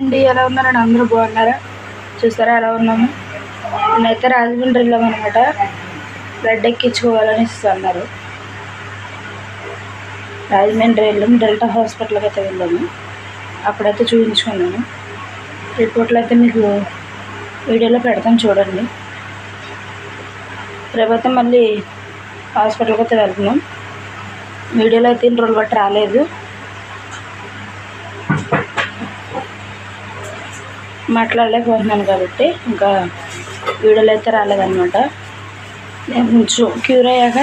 అండి ఎలా ఉన్నారండి? అందరూ బాగున్నారా? చూసారా ఎలా ఉన్నాము? నేనైతే రాజమండ్రి వెళ్ళామన్నమాట బ్లడ్ ఎక్కించుకోవాలని అన్నారు రాజమండ్రి వెళ్ళాము డెల్టా హాస్పిటల్కి అయితే వెళ్ళాము. అప్పుడైతే చూపించుకున్నాను. రిపోర్ట్లు అయితే మీకు వీడియోలో పెడతాను చూడండి. రేపైతే మళ్ళీ హాస్పిటల్కి అయితే వెళ్తున్నాం. వీడియోలో అయితే ఇన్ని రోజులు బట్టి రాలేదు. మాట్లాడలేకపోతున్నాను కాబట్టి ఇంకా వీడియోలు అయితే రాలేదన్నమాట. నేను కొంచెం క్యూర్ అయ్యాక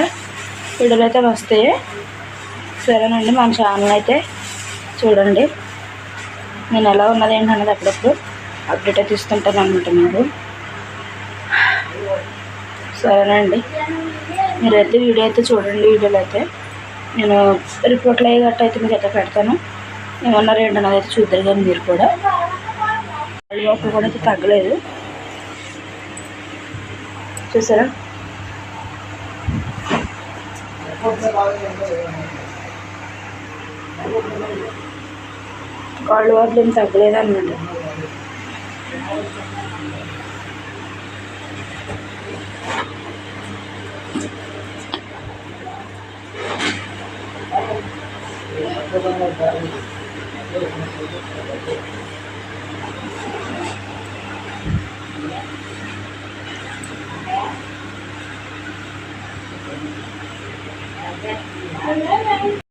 వీడియోలు అయితే వస్తాయి సరేనండి మన ఛానల్ అయితే చూడండి. నేను ఎలా ఉన్నది ఏంటన్నది అప్పుడప్పుడు అప్డేట్ అయితే ఇస్తుంటాను అనమాట మీరు సరేనండి. మీరైతే వీడియో అయితే చూడండి వీడియోలో అయితే నేను రిపోర్ట్లు అయ్యేటట్టు గట్ట అయితే మీకు అయితే పెడతాను. ఏమన్నారు ఏంటన్నది అయితే చూద్దరు కానీ మీరు కూడా. అలవాటు కూడా అయితే తగ్గలేదు. చూసారా? కాళ్ళు వాపులు ఏం తగ్గలేదు అనమాట 哎，对，哎，来来。